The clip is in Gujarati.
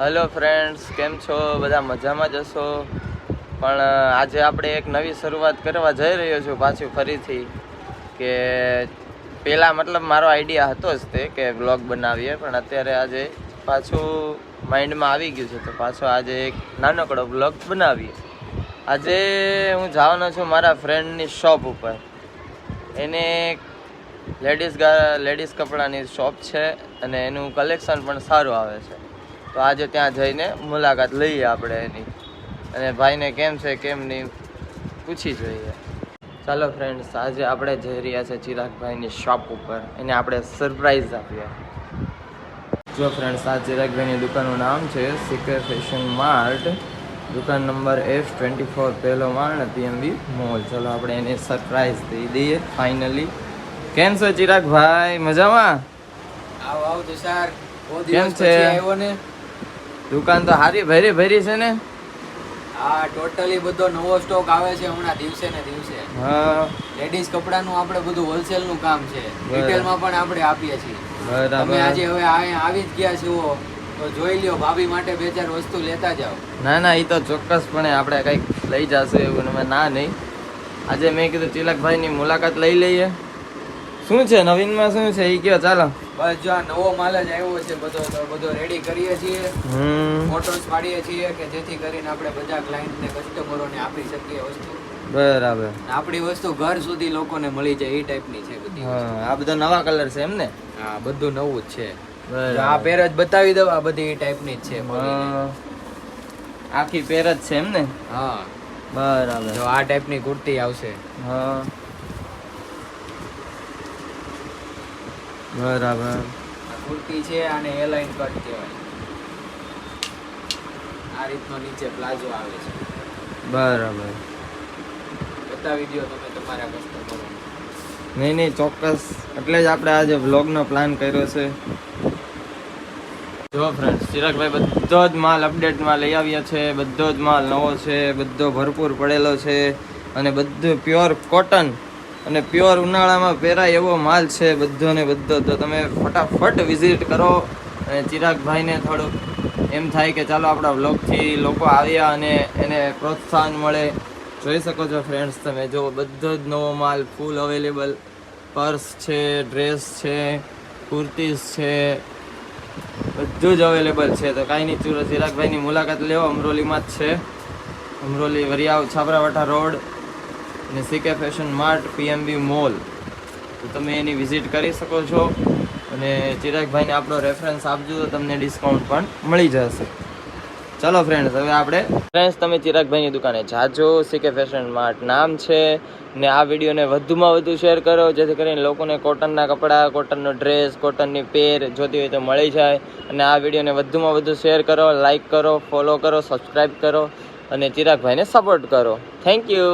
હેલો ફ્રેન્ડ્સ કેમ છો? બધા મજામાં જ હશો? પણ આજે આપણે એક નવી શરૂઆત કરવા જઈ રહ્યો છું પાછું ફરીથી કે પહેલાં મતલબ મારો આઈડિયા હતો જ તે કે બ્લોગ બનાવીએ, પણ અત્યારે આજે પાછું માઇન્ડમાં આવી ગયું છે. તો પાછો આજે એક નાનકડો બ્લોગ બનાવીએ. આજે હું જવાનો છું મારા ફ્રેન્ડની શોપ ઉપર. એને લેડીઝ લેડીઝ કપડાની શોપ છે અને એનું કલેક્શન પણ સારું આવે છે. તો આજે ત્યાં જઈને મુલાકાત લઈએ આપણે એની. અને ભાઈને કેમ છે કેમ નહીં પૂછી જોઈએ. ચાલો ફ્રેન્ડ્સ આજે આપણે જઈ રહ્યા છે ચિરાગભાઈની શોપ ઉપર. એને આપણે સરપ્રાઈઝ આપીએ. જો ફ્રેન્ડ્સ આ ચિરાગભાઈની દુકાનનું નામ છે સિકર ફેશન માર્ટ દુકાન નંબર એફ ટ્વેન્ટી ફોર પહેલો માળ પીએમબી મોલ ચલો આપણે એને સરપ્રાઈઝ દઈ દઈએ ફાઇનલી કેમ છો ચિરાગભાઈ? મજામાં? આવો આવો તુષાર. બહુ કેમ છે? આવ્યો ને. દુકાન તો હારી ભરી ભરી છે ને? આ ટોટલી બધો નવો સ્ટોક આવે છે હમણાં દિવસે ને દિવસે. હા. લેડીઝ કપડાનું આપણે બધું હોલસેલનું કામ છે. રિટેલમાં પણ આપણે આપીએ છીએ. તમે આજે હવે આવી જ ગયા છો તો જોઈ લ્યો ભાભી માટે બે ચાર વસ્તુ લેતા જાઓ. ના ના એ તો ચોક્કસપણે આપણે કંઈક લઈ જશું એવું ના નહીં. આજે મેં કીધું તિલકભાઈની મુલાકાત લઈ લઈએ. શું છે નવીનમાં શું છે? એ કયો ચાલો. બસ જો આ નવો માલ જ આવ્યો છે બધો તો બધો રેડી કરીએ છીએ. ફોટોસ પાડીએ છીએ કે જેથી કરીને આપણે બધા ક્લાયન્ટને કસ્ટમરોને આપી શકીએ વસ્તુ. બરાબર. આપણી વસ્તુ ઘર સુધી લોકોને મળી જાય એ ટાઈપની છે બધી આ બધા નવા કલર છે એમ ને? હા બધું નવું જ છે. આ પેર જ બતાવી દઉં આ બધી એ ટાઈપની જ છે. આખી પેર જ છે એમ ને? હા. બરાબર. જો આ ટાઈપની કુર્તી આવશે. હા. બરાબર. કુર્તી છે અને એ લાઈન કટ કહેવાય. આ રીતનો નીચે પ્લાઝો આવે છે. બરાબર. બતાવી દો તમે તમારા કસ્ટમરો નહીં નહીં ચોક્કસ. એટલે જ આપણે આજે વ્લોગનો પ્લાન કર્યો છે. જો ફ્રેન્ડ્સ ચિરાગભાઈ બધો જ માલ અપડેટમાં લઈ આવ્યા છે બધો જ માલ નવો છે બધો ભરપૂર પડેલો છે અને બધું પ્યોર કોટન અને પ્યોર ઉનાળામાં પહેરાય એવો માલ છે બધો ને બધો. તો તમે ફટાફટ વિઝિટ કરો અને ચિરાગભાઈને થોડુંક એમ થાય કે ચાલો આપણા બ્લોગથી લોકો આવ્યા અને એને પ્રોત્સાહન મળે. જોઈ શકો છો ફ્રેન્ડ્સ તમે, જો બધો જ નવો માલ ફૂલ અવેલેબલ પર્સ છે ડ્રેસ છે કુર્તીઝ છે, બધું જ અવેલેબલ છે. તો કાંઈ નહીં ચુર ચિરાગભાઈની મુલાકાત લેવો અમરોલીમાં જ છે. અમરોલી વરિયાવ છાપરાવાટા રોડ. અને CK fashion mart PMB mall તો તમે એની વિઝિટ કરી શકો છો અને ચિરાગભાઈને આપણો રેફરન્સ આપજો, તો તમને ડિસ્કાઉન્ટ પણ મળી જશે. ચાલો ફ્રેન્ડ્સ હવે આપણે ફ્રેન્ડ્સ તમે ચિરાગભાઈની દુકાને જાજો. સીકે ફેશન માર્ટ નામ છે ને આ વિડીયોને વધુમાં વધુ શેર કરો, જેથી કરીને લોકોને કોટનના કપડાં કોટનનો ડ્રેસ કોટનની પેર જોતી હોય તો મળી જાય. અને આ વિડીયોને વધુમાં વધુ શેર કરો લાઇક કરો ફોલો કરો સબસ્ક્રાઈબ કરો અને ચિરાગભાઈને સપોર્ટ કરો. Thank you